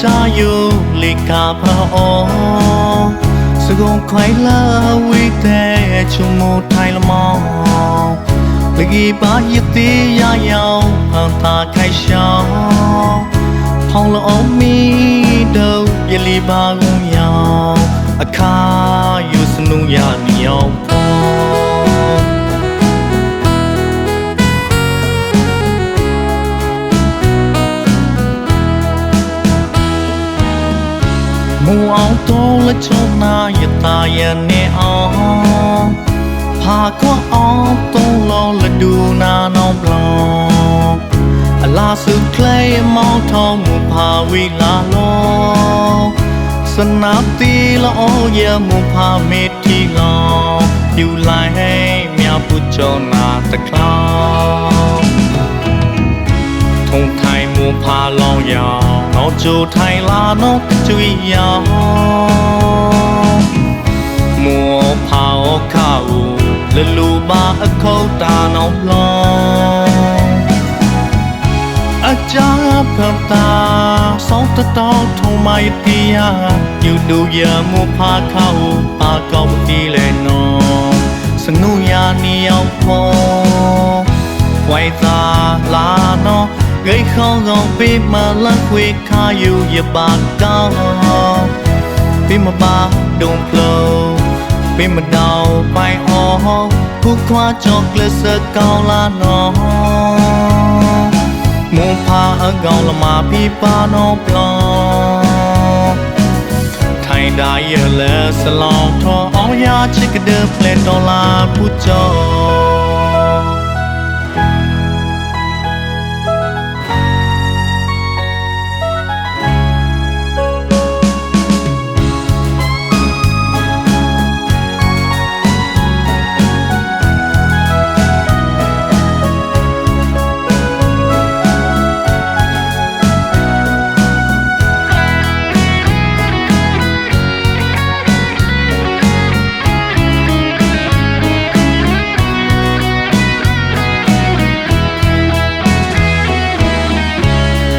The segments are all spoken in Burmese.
ချာယုံလေကာဖာအောစကုံခွိုင်လာဝိတဲ့ချုံမထိုင်လမောင်လကီပါယတိရယောင်ဟန်တာခိုင်ရှောင်းဖောင်းလုံးမီတော့ပြလီပါကုန်ရောင် မူအောင်တော့လက်ချုံနာရတာရနေအောင်ဖာကွာအောင်သုံးလုံးလဒူနာနောင်ဘလောင်အလားစုကလေးမောင်းထောင်းမူဖာဝီလာလောစနာတီလောရမူဖာမေတီလောပြူလိုက်ဟဲမြပူချောနာတကလောင်ထုံထိုင်မူ ဖာလောင်ရောင်နောက်ကျိုထိုင်လာနော်ကျွေရောင်မောဖာဩခါဦးလလူပါအခုတ်တာနောင်လောင်အကြဖတ်တာစောင်းတတော်ထုံမိုက်တီယာယူဒူရမူဖာခါဦးပါကောင်းတီလဲနော်စနုယာနီအောင်ဖောဝိုင်သာလာနော် gây khó ngọn vì mà lăng khuy khá yêu ya bà cao vì mà bà đồng flow vì mà đau bài ó phú khoa cho lê sơ cao là nó muốn pha ở gạo là mà vì bà nó blo thay đại ở lê sơ lòng thọ ó ya chỉ cái đứa lên đô la phú cho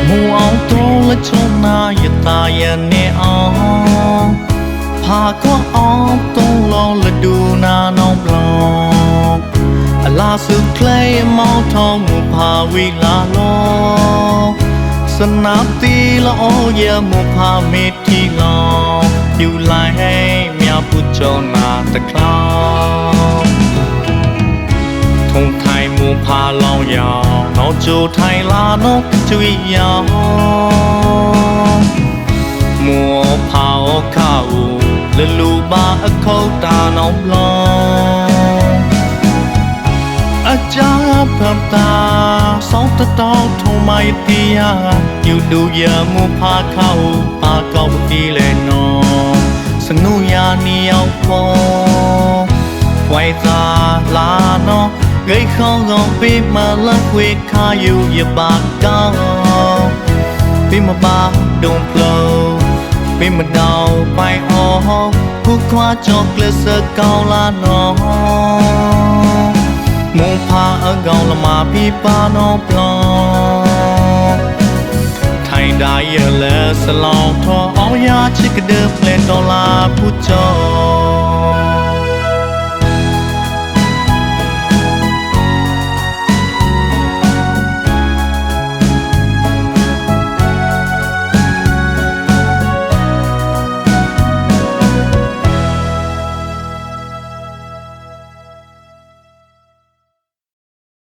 မူအောင်တော့လက်ချုံနာရတာရနေအောင်ဖာကွာအောင်တုံးလောလဒူနာနောင်ဘလောင်အလားစုကလေးမောင်းထောင်းမူဖာဝီလာလောစနာတီလောရမူဖာမေတီလောပြူလိုက်ဟဲမြပူချောနာတကလောင် ဖာလောင်ရောင်နောက်ကျိုထိုင်လာတော့ကျွေရောင်မောဖာဩခါဦးလလူပါအခုတ်တာနောင်လောင်အကြဖမ်တာစောင်းတတော်ထုံမိုက်တီယာယူဒူရမူဖာခါဦးပါကောင်းတီလဲနော်စနုယာနီအောင်ဖောဝိုင်သာလာနော် ဂိတ်ခေါင်းဆောင်ပေးမလန်ခွေခါယူရပါကောင်းပေးမပါဒုံဖလောပေးမတော့ပိုင်အောင်ခုခွာချောကလစကောင်းလာနော်မုံဖာအကောင်လမပြပါနော်ပလောထိုင်ဒါရလဲစလောင်းထောအောင်ရချစ်ကတဲ့ဖလက်ဒေါ်လာပူချော